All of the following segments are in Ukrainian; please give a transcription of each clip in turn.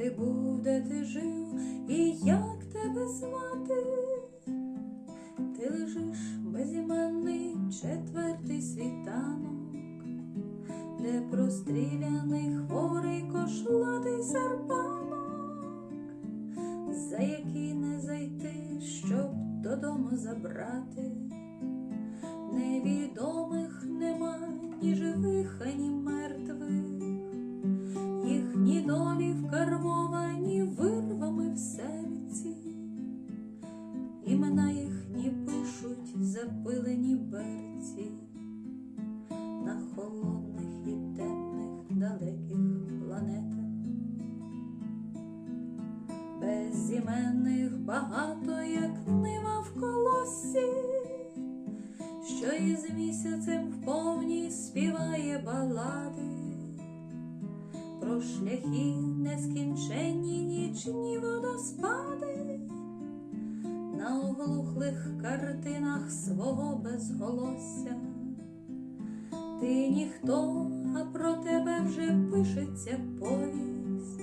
ти був, де ти жив, і як тебе звати? Ти лежиш безіменний четвертий світанок, де простріляний хворий кошлатий серпанок, за який не зайти, щоб додому забрати. Невідомих нема ні живих, ані імена їхні пишуть запилені берці на холодних і темних далеких планетах. Безіменних багато, як нива в колосі що із місяцем вповні співає балади, про шляхи нескінченні нічні водоспади, на оглухлих картинах свого безголосся. Ти ніхто, а про тебе вже пишеться повість,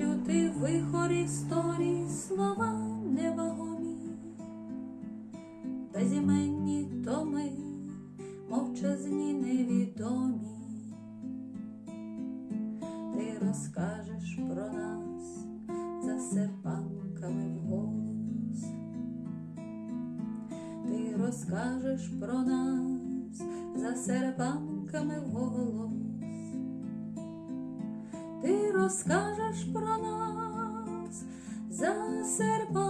лютий вихор історії, слова невагомі безіменні томи, мовчазні невідомі. Ти розкажеш про нас розкажеш про нас за серпанками вголос. Ти розкажеш про нас за серпанками.